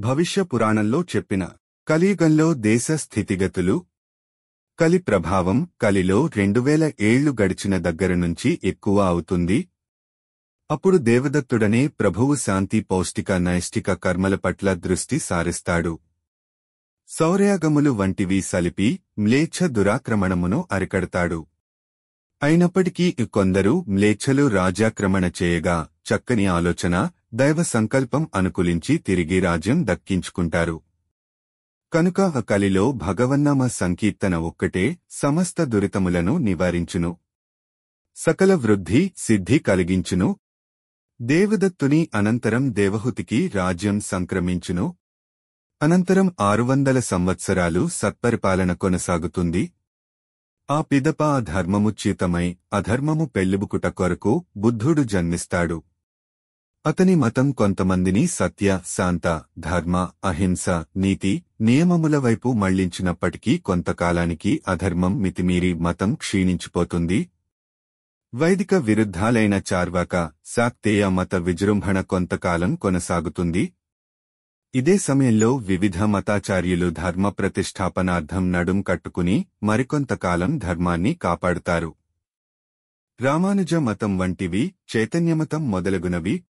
భవిష్య పురాణంలో చెప్పిన కలియుగంలో దేశ స్థితిగతులు కలి ప్రభావం కలిలో రెండువేల ఏళ్ళు గడిచిన దగ్గర నుంచి ఎక్కువ అవుతుంది. అప్పుడు దేవదత్తుడనే ప్రభువు శాంతి పౌష్టిక నైష్టిక కర్మల పట్ల దృష్టి సారిస్తాడు. సౌర్యాగములు వంటివి సలిపి మ్లేచ్ఛ దురాక్రమణమును అరికడతాడు. అయినప్పటికీ కొందరు మ్లేచ్ఛలు రాజాక్రమణ చేయగా చక్కని ఆలోచన దైవ సంకల్పం అనుకూలించి తిరిగి రాజ్యం దక్కించుకుంటారు. కనుక కలిలో భగవన్నామ సంకీర్తన ఒక్కటే సమస్త దురితములను నివారించును. సకల వృద్ధి సిద్ధి కలిగించును. దేవదత్తుని అనంతరం దేవహుతికి రాజ్యం సంక్రమించును. అనంతరం ఆరు వందల సంవత్సరాలు సత్పరిపాలన కొనసాగుతుంది. ఆ పిదప ధర్మముచ్యుతమై అధర్మము పెళ్ళిబుకుట కొరకు బుద్ధుడు జన్మిస్తాడు. అతని మతం కొంతమందిని సత్య శాంత ధర్మ అహింస నీతి నియమముల వైపు మళ్ళించినప్పటికీ కొంతకాలానికి అధర్మం మితిమీరి మతం క్షీణించిపోతుంది. వైదిక విరుద్ధాలైన చార్వాక శాక్తేయ మత విజృంభణ కొంతకాలం కొనసాగుతుంది. ఇదే సమయంలో వివిధ మతాచార్యులు ధర్మ ప్రతిష్టాపనార్థం నడుం కట్టుకుని మరికొంతకాలం ధర్మాన్ని కాపాడుతారు. రామానుజ మతం వంటివి చైతన్యమతం మొదలగునవి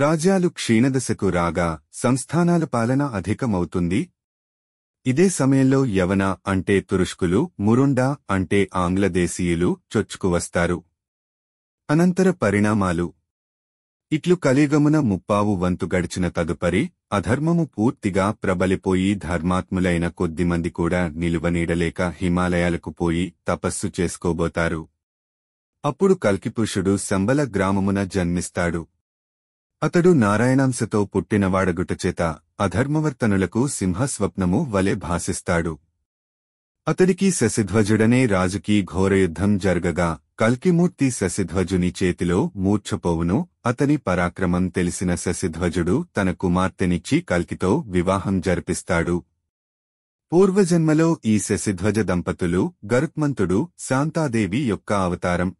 రాజ్యాలు క్షీణదశకు రాగా సంస్థానాల పాలన అధికమవుతుంది. ఇదే సమయంలో యవన అంటే తురుష్కులు మురుండా అంటే ఆంగ్లదేశీయులు చొచ్చుకువస్తారు అనంతర పరిణామాలు. ఇట్లు కలియుగమున ముప్పావు వంతు గడిచిన తదుపరి అధర్మము పూర్తిగా ప్రబలిపోయి ధర్మాత్ములైన కొద్దిమంది కూడా నిలువనీడలేక హిమాలయాలకు పోయి తపస్సు చేసుకోబోతారు. అప్పుడు కల్కిపురుషుడు శంబల గ్రామమున జన్మిస్తాడు. అతడు నారాయణాంశతో పుట్టినవాడగుటచేత అధర్మవర్తనులకు సింహస్వప్నము వలె భాసిస్తాడు. అతడికి శశిధ్వజుడనే రాజుకి ఘోరయుద్ధం జరగగా కల్కిమూర్తి శశిధ్వజుని చేతిలో మూర్ఛపోవును అతని పరాక్రమం తెలిసిన శశిధ్వజుడు తన కుమార్తెనిచ్చి కల్కితో వివాహం జరిపిస్తాడు. పూర్వజన్మలో ఈ శశిధ్వజ దంపతులు గరుత్మంతుడు శాంతాదేవి యొక్క అవతారం.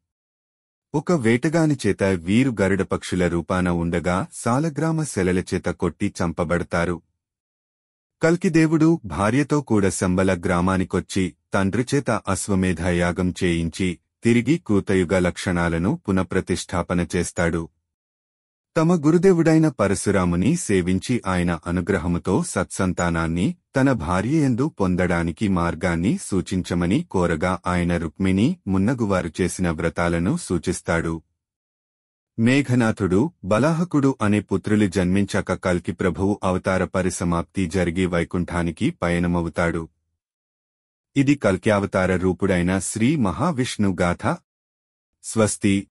ఒక వేటగాని చేత వీరు గరుడ పక్షుల రూపాన ఉండగా సాలగ్రామ శెలల చేత కొట్టి చంపబడతారు. కల్కిదేవుడు భార్యతో కూడా శంబల గ్రామానికొచ్చి తండ్రిచేత అశ్వమేధ యాగం చేయించి తిరిగి కూతయుగ లక్షణాలను పునఃప్రతిష్ఠాపన చేస్తాడు. తమ గురుదేవుడైన పరశురాముని సేవించి ఆయన అనుగ్రహముతో సత్సంతానాన్ని తన భార్యయందు పొందడానికి మార్గాన్ని సూచించమని కోరగా ఆయన రుక్మిణి మున్నగువారు చేసిన వ్రతాలను సూచిస్తాడు. మేఘనాథుడు బలాహకుడు అనే పుత్రులు జన్మించాక కల్కి ప్రభువు అవతార పరిసమాప్తి జరిగి వైకుంఠానికి పయనమవుతాడు. ఇది కల్క్యావతార రూపుడైన శ్రీ మహావిష్ణు గాథ. స్వస్తి.